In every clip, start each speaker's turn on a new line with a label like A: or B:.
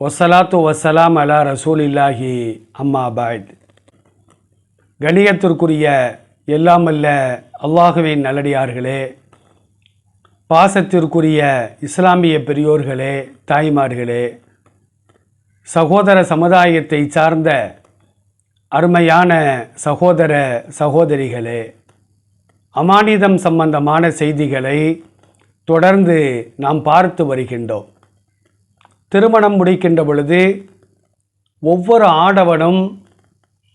A: ஒசலாத்து வசலாம் அலா ரசூலில்லாஹி அம்மா பாய்த். கணியத்திற்குரிய எல்லாமல்ல அல்லாஹுவின் நல்லடியார்களே பாசத்திற்குரிய இஸ்லாமிய பெரியோர்களே தாய்மார்களே சகோதர சமுதாயத்தை சார்ந்த அருமையான சகோதர சகோதரிகளே அமானிதம் சம்பந்தமான செய்திகளை தொடர்ந்து நாம் பார்த்து வருகின்றோம். திருமணம் முடிக்கின்ற பொழுது ஒவ்வொரு ஆடவனும்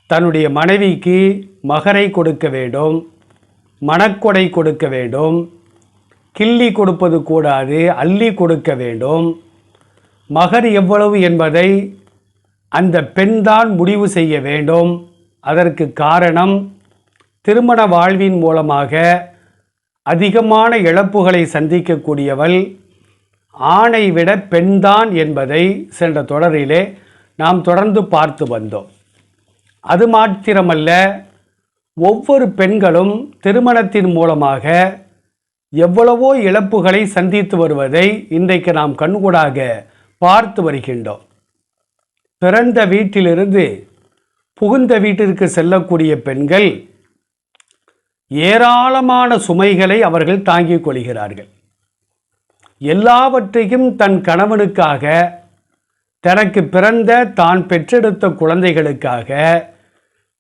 A: தன்னுடைய மனைவிக்கு மகரை கொடுக்க வேண்டும் மணக்கொடை கொடுக்க வேண்டும் கிள்ளி கொடுப்பது கூடாது அள்ளி கொடுக்க வேண்டும். மகர் எவ்வளவு என்பதை அந்த பெண்தான் முடிவு செய்ய வேண்டும். அதற்கு காரணம் திருமண வாழ்வின் மூலமாக அதிகமான இழப்புகளை சந்திக்கக்கூடியவள் ஆணை விட பெண்தான் என்பதை சென்ற தொடரிலே நாம் தொடர்ந்து பார்த்து வந்தோம். அது மாத்திரமல்ல ஒவ்வொரு பெண்களும் திருமணத்தின் மூலமாக எவ்வளவோ இழப்புகளை சந்தித்து வருவதை இன்றைக்கு நாம் கண்கூடாக பார்த்து வருகின்றோம். பிறந்த வீட்டிலிருந்து புகுந்த வீட்டிற்கு செல்லக்கூடிய பெண்கள் ஏராளமான சுமைகளை அவர்கள் தாங்கிக் கொள்கிறார்கள். எல்லாவற்றையும் தன் கணவனுக்காக தனக்கு பிறந்த தான் பெற்றெடுத்த குழந்தைகளுக்காக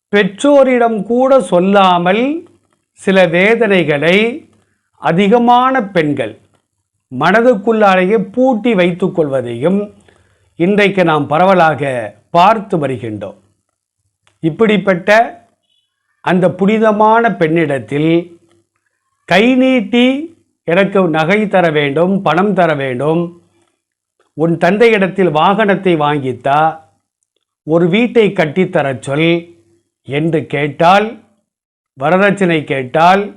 A: பெற்றோரிடம் கூட சொல்லாமல் சில வேதனைகளை அதிகமான பெண்கள் மனதுக்குள்ளாலேயே பூட்டி வைத்து கொள்வதையும் இன்றைக்கு நாம் பரவலாக பார்த்து வருகின்றோம். இப்படிப்பட்ட அந்த புனிதமான பெண்ணிடத்தில் கை நீட்டி எனக்கு நகை தர வேண்டும் பணம் தர வேண்டும். உன் தந்தையிடத்தில் வாகனத்தை வாங்கித்தா ஒரு வீட்டை கட்டித்தர சொல் என்று கேட்டால் வரதட்சணை கேட்டால்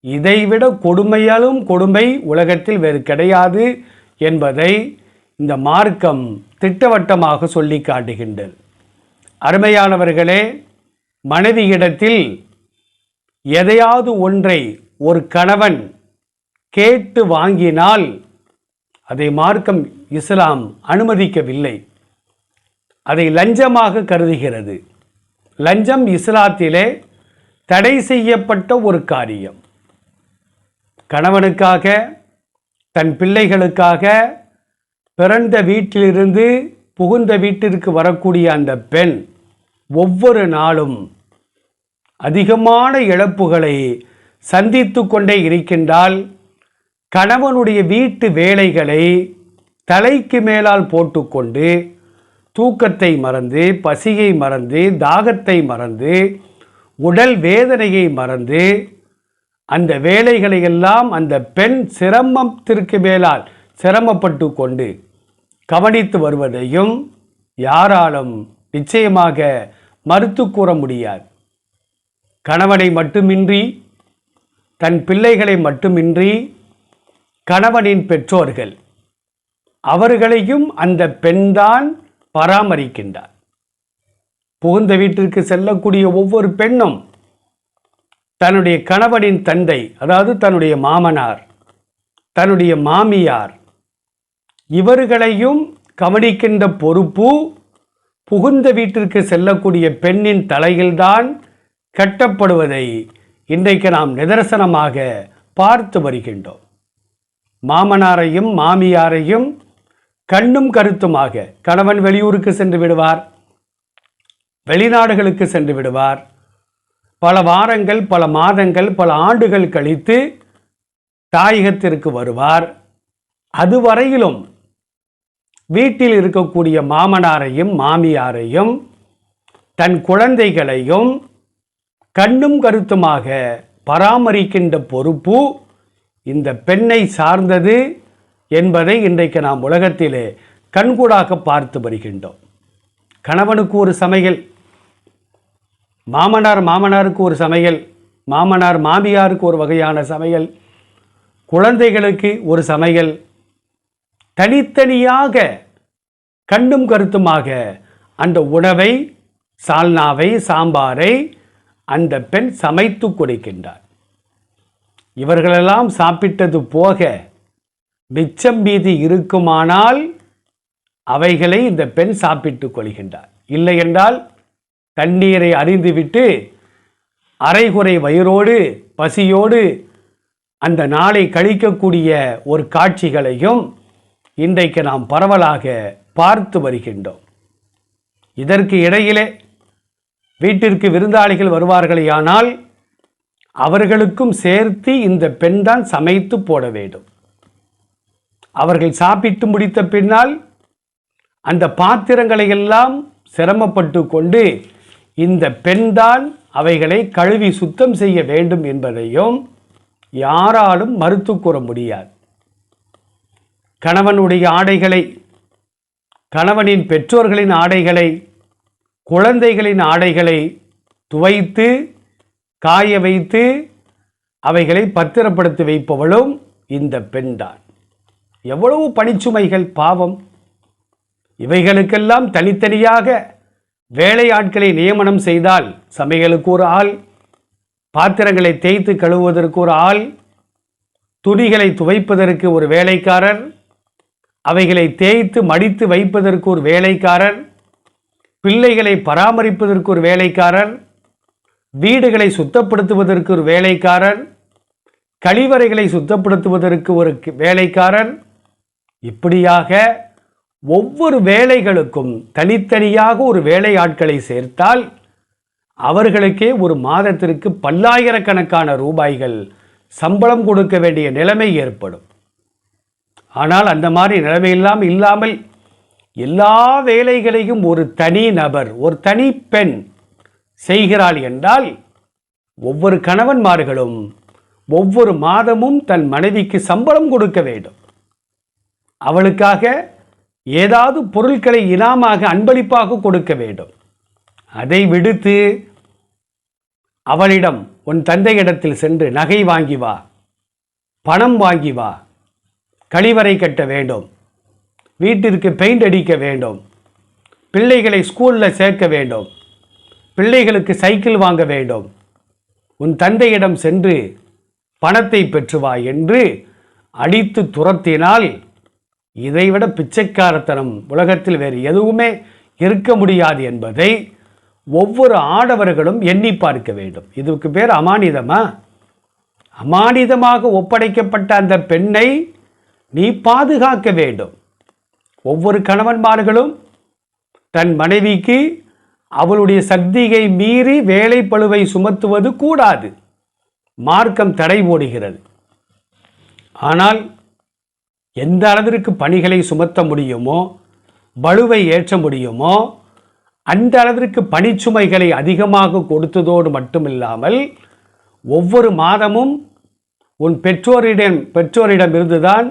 A: இதைவிட கொடுமையாலும் கொடுமை உலகத்தில் வேறு கிடையாது என்பதை இந்த மார்க்கம் திட்டவட்டமாக சொல்லி காட்டுகின்றது. அருமையானவர்களே மனைவியிடத்தில் எதையாவது ஒன்றை ஒரு கணவன் கேட்டு வாங்கினால் அதை மார்க்கம் இஸ்லாம் அனுமதிக்கவில்லை. அதை லஞ்சமாக கருதுகிறது. லஞ்சம் இஸ்லாத்திலே தடை செய்யப்பட்ட ஒரு காரியம். கணவனுக்காக தன் பிள்ளைகளுக்காக பிறந்த வீட்டிலிருந்து புகுந்த வீட்டிற்கு வரக்கூடிய அந்த பெண் ஒவ்வொரு நாளும் அதிகமான இழப்புகளை சந்தித்து கொண்டே இருக்கின்றால் கணவனுடைய வீட்டு வேலைகளை தலைக்கு மேலால் போட்டுக்கொண்டு தூக்கத்தை மறந்து பசியை மறந்து தாகத்தை மறந்து உடல் வேதனையை மறந்து அந்த வேலைகளை எல்லாம் அந்த பெண் சிரமத்திற்கு மேலால் சிரமப்பட்டு கொண்டு கவனித்து வருவதையும் யாராலும் நிச்சயமாக மறுத்து கூற முடியாது. கணவனை மட்டுமின்றி தன் பிள்ளைகளை மட்டுமின்றி கணவனின் பெற்றோர்கள் அவர்களையும் அந்த பெண்தான் பராமரிக்கின்றார். புகுந்த வீட்டிற்கு செல்லக்கூடிய ஒவ்வொரு பெண்ணும் தன்னுடைய கணவனின் தந்தை அதாவது தன்னுடைய மாமனார் தன்னுடைய மாமியார் இவர்களையும் கவனிக்கின்ற பொறுப்பு புகுந்த வீட்டிற்கு செல்லக்கூடிய பெண்ணின் தலையில்தான் கட்டப்படுவதை இன்றைக்கு நாம் நிதர்சனமாக பார்த்து வருகின்றோம். மாமனாரையும் மாமியாரையும் கண்ணும் கருத்துமாக கணவன் வெளியூருக்கு சென்று விடுவார் வெளிநாடுகளுக்கு சென்று விடுவார். பல வாரங்கள் பல மாதங்கள் பல ஆண்டுகள் கழித்து தாயகத்திற்கு வருவார். அதுவரையிலும் வீட்டில் இருக்கக்கூடிய மாமனாரையும் மாமியாரையும் தன் குழந்தைகளையும் கண்ணும் கருத்துமாக பராமரிக்கின்ற பொறுப்பு இந்த பெண்ணை சார்ந்தது என்பதை இன்றைக்கு நாம் உலகத்திலே கண்கூடாக பார்த்து வருகின்றோம். கணவனுக்கு ஒரு சமையல் மாமனார் மாமனாருக்கு ஒரு சமையல் மாமனார் மாமியாருக்கு ஒரு வகையான சமையல் குழந்தைகளுக்கு ஒரு சமையல் தனித்தனியாக கண்ணும் கருத்துமாக அந்த உணவை சால்னாவை சாம்பாரை அந்த பெண் சமைத்து கொடுக்கின்றார் இவர்களெல்லாம் சாப்பிட்டது போக மிச்சம் மீதி இருக்குமானால் அவைகளை இந்த பெண் சாப்பிட்டுக் கொள்கின்றார் இல்லை என்றால் தண்ணீரை அறிந்துவிட்டு அரைகுறை வயிறோடு பசியோடு அந்த நாளை கழிக்கக்கூடிய ஒரு காட்சிகளையும் இன்றைக்கு நாம் பரவலாக பார்த்து வருகின்றோம். இதற்கு இடையிலே வீட்டிற்கு விருந்தாளிகள் வருவார்களேயானால் அவர்களுக்கும் சேர்த்து இந்த பெண்தான் சமைத்து போட வேண்டும். அவர்கள் சாப்பிட்டு முடித்த பின்னால் அந்த பாத்திரங்களை எல்லாம் சிரமப்பட்டு கொண்டு இந்த பெண்தான் அவைகளை கழுவி சுத்தம் செய்ய வேண்டும் என்பதையும் யாராலும் மறுத்து கூற முடியாது. கணவனுடைய ஆடைகளை கணவனின் பெற்றோர்களின் ஆடைகளை குழந்தைகளின் ஆடைகளை துவைத்து காய வைத்து அவைகளை பத்திரப்படுத்தி வைப்பவளும் இந்த பெண்தான். எவ்வளவு பணிச்சுமைகள் பாவம். இவைகளுக்கெல்லாம் தனித்தனியாக வேலையாட்களை நியமனம் செய்தால் சமையலுக்கு ஒரு ஆள் பாத்திரங்களை தேய்த்து கழுவுவதற்கு ஒரு ஆள் துணிகளை துவைப்பதற்கு ஒரு வேலைக்காரர் அவைகளை தேய்த்து மடித்து வைப்பதற்கு ஒரு வேலைக்காரர் பிள்ளைகளை பராமரிப்பதற்கு ஒரு வேலைக்காரர் வீடுகளை சுத்தப்படுத்துவதற்கு ஒரு வேலைக்காரன் கழிவறைகளை சுத்தப்படுத்துவதற்கு ஒரு வேலைக்காரன் இப்படியாக ஒவ்வொரு வேலைகளுக்கும் தனித்தனியாக ஒரு வேலையாட்களை சேர்த்தால் அவர்களுக்கே ஒரு மாதத்திற்கு பல்லாயிரக்கணக்கான ரூபாய்கள் சம்பளம் கொடுக்க வேண்டிய நிலைமை ஏற்படும். ஆனால் அந்த மாதிரி நிலைமையெல்லாம் இல்லாமல் எல்லா வேலைகளையும் ஒரு தனி நபர் ஒரு தனி பெண் செய்கிறாள் என்றால் ஒவ்வொரு கணவன்மார்களும் ஒவ்வொரு மாதமும் தன் மனைவிக்கு சம்பளம் கொடுக்க வேண்டும். அவளுக்காக ஏதாவது பொருட்களை இனாமாக அன்பளிப்பாக கொடுக்க வேண்டும். அதை விடுத்து அவளிடம் உன் தந்தையிடத்தில் சென்று நகை வாங்கி வா பணம் வாங்கி வா கழிவறை கட்ட வேண்டும் வீட்டிற்கு பெயிண்ட் அடிக்க வேண்டும் பிள்ளைகளை ஸ்கூலில் சேர்க்க வேண்டும் பிள்ளைகளுக்கு சைக்கிள் வாங்க வேண்டும். உன் தந்தையிடம் சென்று பணத்தை பெற்றுவா என்று அடித்து துரத்தினால் இதைவிட பிச்சைக்காரத்தனம் உலகத்தில் வேறு எதுவுமே இருக்க முடியாது என்பதை ஒவ்வொரு ஆடவர்களும் எண்ணி பார்க்க வேண்டும். இதுக்கு பேர் அமானிதமா? அமானிதமாக ஒப்படைக்கப்பட்ட அந்த பெண்ணை நீ பாதுகாக்க வேண்டும். ஒவ்வொரு கணவன்மார்களும் தன் மனைவிக்கு அவளுடைய சக்தியை மீறி வேலை பழுவை சுமத்துவது கூடாது. மார்க்கம் தடை போடுகிறது. ஆனால் எந்த அளவிற்கு பணிகளை சுமத்த முடியுமோ பழுவை ஏற்ற முடியுமோ அந்த அளவிற்கு பணிச்சுமைகளை அதிகமாக கொடுத்ததோடு மட்டுமில்லாமல் ஒவ்வொரு மாதமும் உன் பெற்றோரிடம் பெற்றோரிடமிருந்து தான்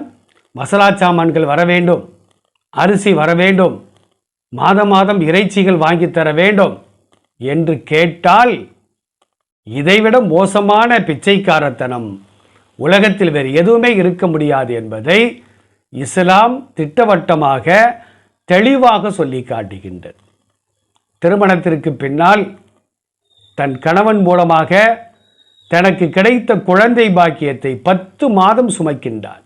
A: மசாலா சாமான்கள் வர வேண்டும் அரிசி வர வேண்டும் மாதம் மாதம் இறைச்சிகள் வாங்கி தர வேண்டும் என்று கேட்டால் இதைவிட மோசமான பிச்சைக்காரத்தனம். உலகத்தில் வேறு எதுவுமே இருக்க முடியாது என்பதை இஸ்லாம் திட்டவட்டமாக தெளிவாக சொல்லி காட்டுகின்றது. திருமணத்திற்கு பின்னால் தன் கணவன் மூலமாக தனக்கு கிடைத்த குழந்தை பாக்கியத்தை பத்து மாதம் சுமக்கின்றான்.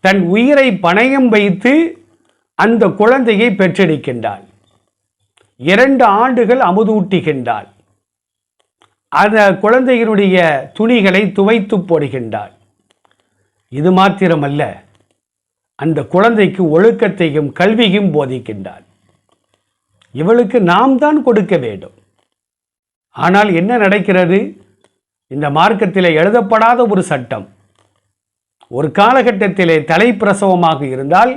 A: தன் உயிரை பணயம் வைத்து அந்த குழந்தையை பெற்றெடுக்கின்றாள். இரண்டு ஆண்டுகள் அமுதூட்டுகின்றாள். அந்த குழந்தையினுடைய துணிகளை துவைத்து போடுகின்றாள். இது மாத்திரமல்ல அந்த குழந்தைக்கு ஒழுக்கத்தையும் கல்வியும் போதிக்கின்றாள். இவளுக்கு நாம் தான் கொடுக்க வேண்டும். ஆனால் என்ன நடக்கிறது? இந்த மார்க்கத்தில் எழுதப்படாத ஒரு சட்டம். ஒரு காலகட்டத்திலே தலைப்பிரசவமாக இருந்தால்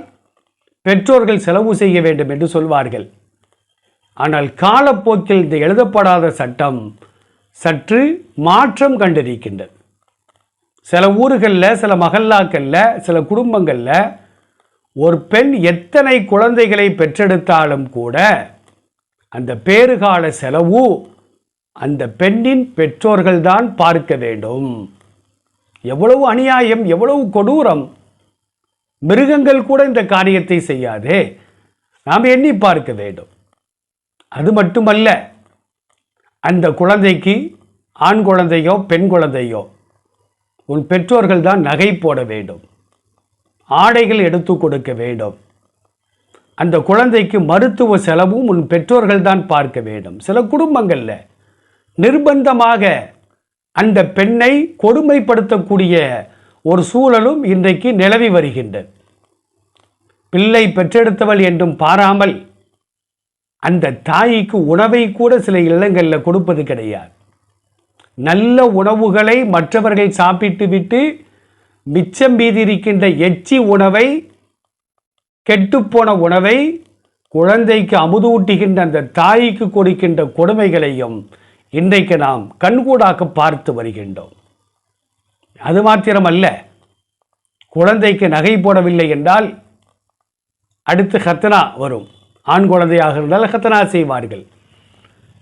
A: பெற்றோர்கள் செலவு செய்ய வேண்டும் என்று சொல்வார்கள். ஆனால் காலப்போக்கில் இந்த எழுதப்படாத சட்டம் சற்று மாற்றம் கண்டிருக்கின்றது. சில ஊர்களில் சில மகல்லாக்களில் சில குடும்பங்களில் ஒரு பெண் எத்தனை குழந்தைகளை பெற்றெடுத்தாலும் கூட அந்த பேறுகால செலவு அந்த பெண்ணின் பெற்றோர்கள்தான் பார்க்க வேண்டும். எவ்வளவு அநியாயம் எவ்வளவு கொடூரம். மிருகங்கள் கூட இந்த காரியத்தை செய்யாதே. நாம் எண்ணி பார்க்க வேண்டும். அது மட்டுமல்ல அந்த குழந்தைக்கு ஆண் குழந்தையோ பெண் குழந்தையோ உன் பெற்றோர்கள் தான் நகை போட வேண்டும். ஆடைகள் எடுத்து கொடுக்க வேண்டும். அந்த குழந்தைக்கு மருத்துவ செலவும் உன் பெற்றோர்கள் தான் பார்க்க வேண்டும். சில குடும்பங்களில் நிர்பந்தமாக அந்த பெண்ணை கொடுமைப்படுத்தக்கூடிய ஒரு சூழலும் இன்றைக்கு நிலவி வருகின்றது பிள்ளை பெற்றெடுத்தவள் என்றும் பாராமல் அந்த தாய்க்கு உணவை கூட சில இல்லங்களில் கொடுப்பது கிடையாது. நல்ல உணவுகளை மற்றவர்கள் சாப்பிட்டு விட்டு மிச்சம் மீதி இருக்கின்ற எச்சி உணவை கெட்டுப்போன உணவை குழந்தைக்கு அமுதூட்டுகின்ற அந்த தாய்க்கு கொடுக்கின்ற கொடுமைகளையும் இன்றைக்கு நாம் கண்கூடாக பார்த்து வருகின்றோம். அது மாத்திரமல்ல. குழந்தைக்கு நகை போடவில்லை என்றால் அடுத்து ஹத்தனா வரும். ஆண் குழந்தையாக இருந்தால் ஹத்தனா செய்வார்கள்.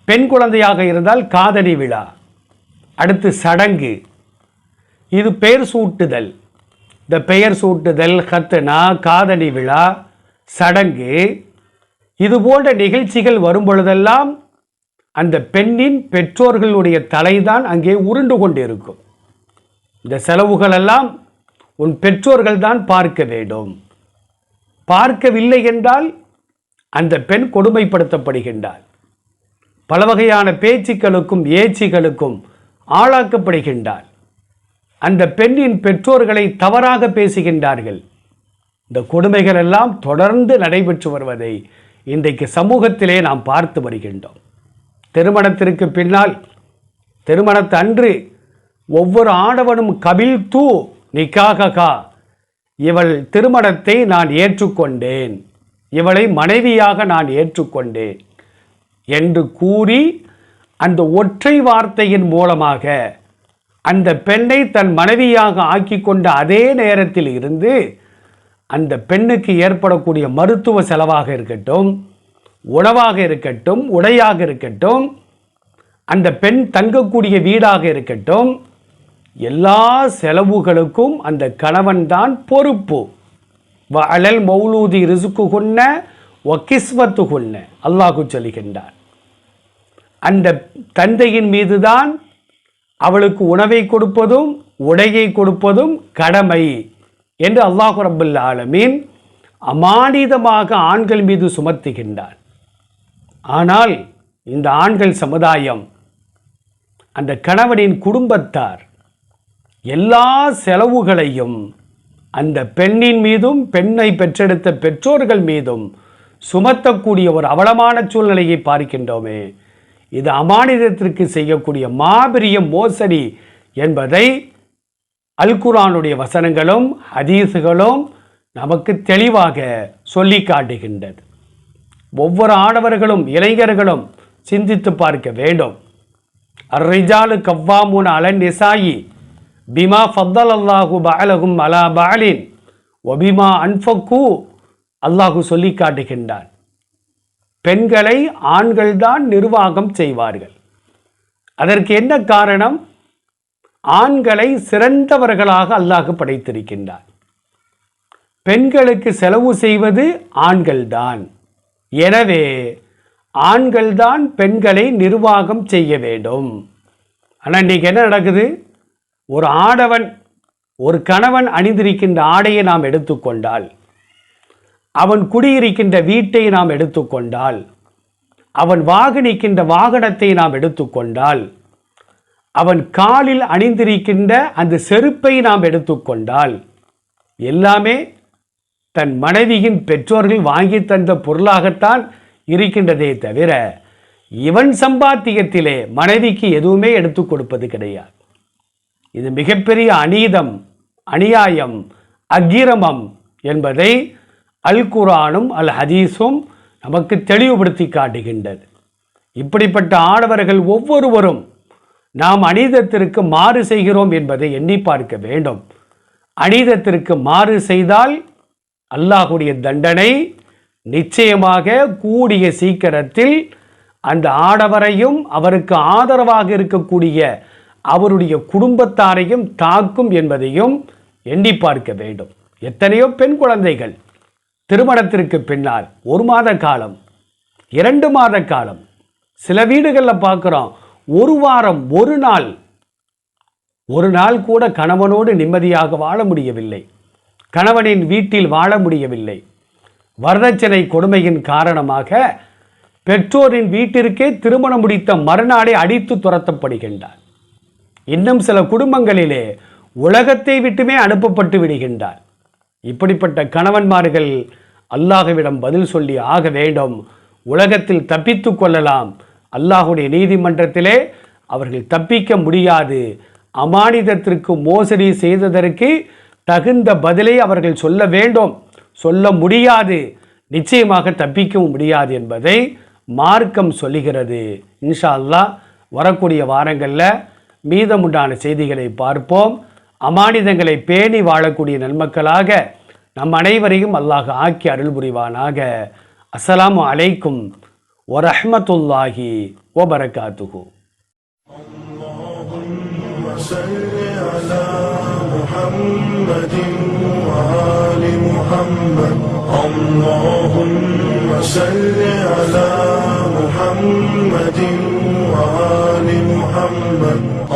A: பெண் குழந்தையாக இருந்தால் காதணி விழா. அடுத்து சடங்கு. இது பெயர் சூட்டுதல். இந்த பெயர் சூட்டுதல் ஹத்தனா காதணி விழா சடங்கு. இது போன்ற நிகழ்ச்சிகள் வரும் பொழுதெல்லாம் அந்த பெண்ணின் பெற்றோர்களுடைய தலைதான் அங்கே உருண்டு கொண்டிருக்கும். இந்த செலவுகளெல்லாம் உன் பெற்றோர்கள் தான் பார்க்க வேண்டும். பார்க்கவில்லை என்றால் அந்த பெண் கொடுமைப்படுத்தப்படுகின்றாள். பல வகையான பேச்சுக்களுக்கும் ஏச்சிகளுக்கும் ஆளாக்கப்படுகின்றாள். அந்த பெண்ணின் பெற்றோர்களை தவறாக பேசுகின்றார்கள். இந்த கொடுமைகள் எல்லாம் தொடர்ந்து நடைபெற்று வருவதை இன்றைக்கு சமூகத்திலே நாம் பார்த்து வருகின்றோம். திருமணத்திற்கு பின்னால் திருமணத்தன்று ஒவ்வொரு ஆடவனும் கபில் தூ நிக்காககா. இவள் திருமணத்தை நான் ஏற்றுக்கொண்டேன். இவளை மனைவியாக நான் ஏற்றுக்கொண்டேன் என்று கூறி அந்த ஒற்றை வார்த்தையின் மூலமாக அந்த பெண்ணை தன் மனைவியாக ஆக்கி கொண்ட அதே நேரத்தில் இருந்து அந்த பெண்ணுக்கு ஏற்படக்கூடிய மருத்துவ செலவாக இருக்கட்டும் உணவாக இருக்கட்டும் உடையாக இருக்கட்டும் அந்த பெண் தங்கக்கூடிய வீடாக இருக்கட்டும் எல்லா செலவுகளுக்கும் அந்த கணவன் தான் பொறுப்பு. அலல் மௌலூதி ரிசுக்கு கொன்ன ஒக்கிஸ்வத்து கொன்ன அல்லாஹு சொல்கின்றார் அந்த தந்தையின் மீதுதான் அவளுக்கு உணவை கொடுப்பதும் உடையை கொடுப்பதும் கடமை என்று அல்லாஹு ரபுல் ஆலமீன் அமானிதமாக ஆண்கள் மீது சுமத்துகின்றார் ஆனால் இந்த ஆண்கள் சமுதாயம் அந்த கணவனின் குடும்பத்தார் எல்லா செலவுகளையும் அந்த பெண்ணின் மீதும் பெண்ணை பெற்றெடுத்த பெற்றோர்கள் மீதும் சுமத்தக்கூடிய ஒரு அவலமான சூழ்நிலையை பார்க்கின்றோமே. இது அமானிதத்திற்கு செய்யக்கூடிய மாபெரிய மோசடி என்பதை அல்குரானுடைய வசனங்களும் ஹதீஸுகளும் நமக்கு தெளிவாக சொல்லி காட்டுகின்றது. ஒவ்வொரு ஆடவர்களும் இளைஞர்களும் சிந்தித்து பார்க்க வேண்டும். அர்ரிஜாலு கவ்வாமூன் அலன் நிசாயி பிமா ஃபத்தல் அல்லாஹு பாலகும் அலா பாலின் ஒபிமா அன்ஃபக்கு அல்லாஹு சொல்லி காட்டுகின்றான். பெண்களை ஆண்கள்தான் நிர்வாகம் செய்வார்கள். அதற்கு என்ன காரணம்? ஆண்களை சிறந்தவர்களாக அல்லாஹு படைத்திருக்கின்றார் பெண்களுக்கு செலவு செய்வது ஆண்கள்தான் எனவே ஆண்கள்தான் பெண்களை நிர்வாகம் செய்ய வேண்டும். ஆனால் இன்றைக்கி என்ன நடக்குது? ஒரு ஆடவன் ஒரு கணவன் அணிந்திருக்கின்ற ஆடையை நாம் எடுத்துக்கொண்டால் அவன் குடியிருக்கின்ற வீட்டை நாம் எடுத்துக்கொண்டால் அவன் வாகனிக்கின்ற வாகனத்தை நாம் எடுத்துக்கொண்டால் அவன் காலில் அணிந்திருக்கின்ற அந்த செருப்பை நாம் எடுத்துக்கொண்டால் எல்லாமே தன் மனைவியின் பெற்றோர்கள் வாங்கி தந்த பொருளாகத்தான் இருக்கின்றதே தவிர இவன் சம்பாத்தியத்திலே மனைவிக்கு எதுவுமே எடுத்து கொடுப்பது கிடையாது. இது மிகப்பெரிய அநீதம் அநியாயம் அக்கிரமம் என்பதை அல் குரானும் அல் ஹதீஸும் நமக்கு தெளிவுபடுத்தி காட்டுகின்றது. இப்படிப்பட்ட ஆடவர்கள் ஒவ்வொருவரும் நாம் அநீதத்திற்கு மாறு செய்கிறோம் என்பதை எண்ணி பார்க்க வேண்டும். அநீதத்திற்கு மாறு செய்தால் அல்லாஹுடைய தண்டனை நிச்சயமாக கூடிய சீக்கிரத்தில் அந்த ஆடவரையும் அவருக்கு ஆதரவாக இருக்கக்கூடிய அவருடைய குடும்பத்தாரையும் தாக்கும் என்பதையும் எண்ணி பார்க்க வேண்டும். எத்தனையோ பெண் குழந்தைகள் திருமணத்திற்கு பின்னால் ஒரு மாத காலம் இரண்டு மாத காலம் சில வீடுகளில் பார்க்குறோம் ஒரு வாரம் ஒரு நாள் ஒரு நாள் கூட கணவனோடு நிம்மதியாக வாழ முடியவில்லை. கணவனின் வீட்டில் வாழ முடியவில்லை. வரதட்சணை கொடுமையின் காரணமாக பெற்றோரின் வீட்டிற்கே திருமணம் முடித்த மறுநாளே அடித்து துரத்தப்படுகின்றார். இன்னும் சில குடும்பங்களிலே உலகத்தை விட்டுமே அனுப்பப்பட்டு விடுகின்றார். இப்படிப்பட்ட கணவன்மார்கள் அல்லாஹுவிடம் பதில் சொல்லி ஆக வேண்டும். உலகத்தில் தப்பித்து கொள்ளலாம். அல்லாஹுடைய நீதிமன்றத்திலே அவர்கள் தப்பிக்க முடியாது. அமானிதத்திற்கு மோசடி செய்ததற்கு தகுந்த பதிலை அவர்கள் சொல்ல வேண்டும். சொல்ல முடியாது. நிச்சயமாக தப்பிக்கவும் முடியாது என்பதை மார்க்கம் சொல்லுகிறது. இன்ஷா அல்லாஹ் வரக்கூடிய வாரங்களில் மீதமுண்டான செய்திகளை பார்ப்போம் அமானிதங்களை பேணி வாழக்கூடிய நன்மக்களாக நம் அனைவரையும் அல்லாஹ் ஆக்கி அருள் புரிவானாக அஸ்ஸலாமு அலைக்கும் வரஹ்மத்துல்லாஹி வபரகாத்துஹு
B: صل على محمد وآل محمد اللهم صل على محمد وآل محمد